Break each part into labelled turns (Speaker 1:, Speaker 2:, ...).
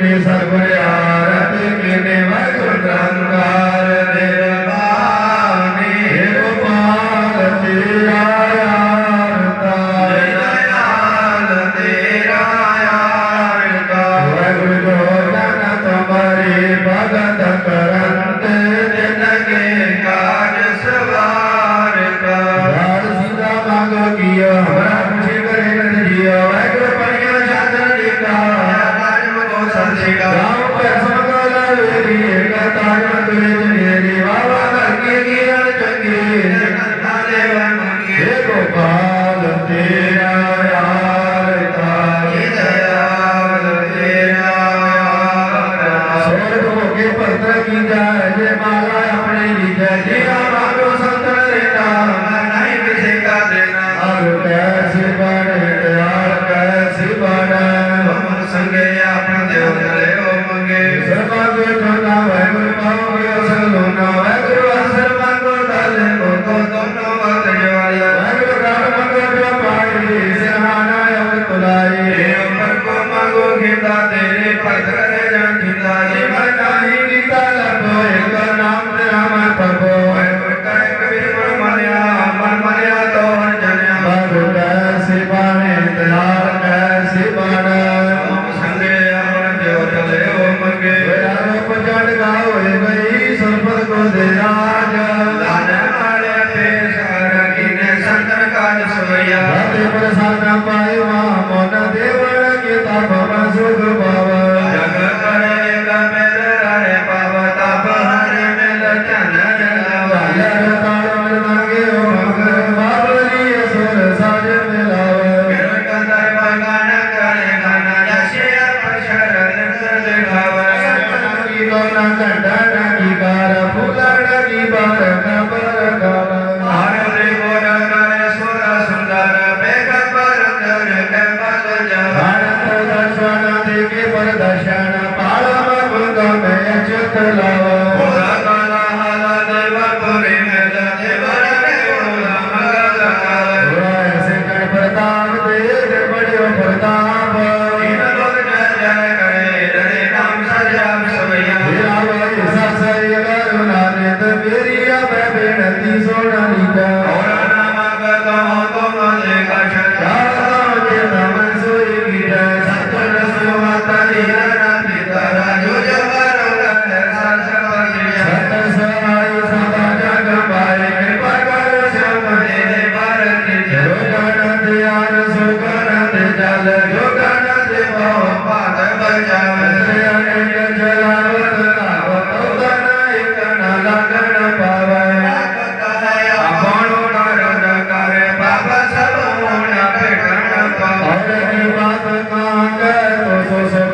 Speaker 1: Teresa সাদা পাইবা মন দেবর কিতাব মসুদ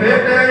Speaker 1: ರೇಟ್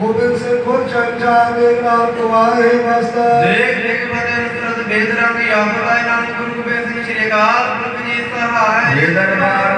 Speaker 2: ਗੋਬਿੰਦ ਸਿੰਘ ਗੁਰ ਚੰਚਾ ਮੇਗ ਨਾਮ ਤੁਮਾਰੇ ਵਸਦਾ
Speaker 3: ਦੇਖ ਲਿਖ
Speaker 4: ਬਨੇ ਰਤਨ ਬੇਦਰਾਂ ਦੀ ਆਪ ਦਾ ਨਾਮ ਗੁਰੂ ਗੋਬਿੰਦ ਸਿੰਘ ਜੀ ਨੇ ਕਾਲ ਪੁਰਖ ਜੀ ਸਹਾਇ ਜੇ ਦਰਬਾਰ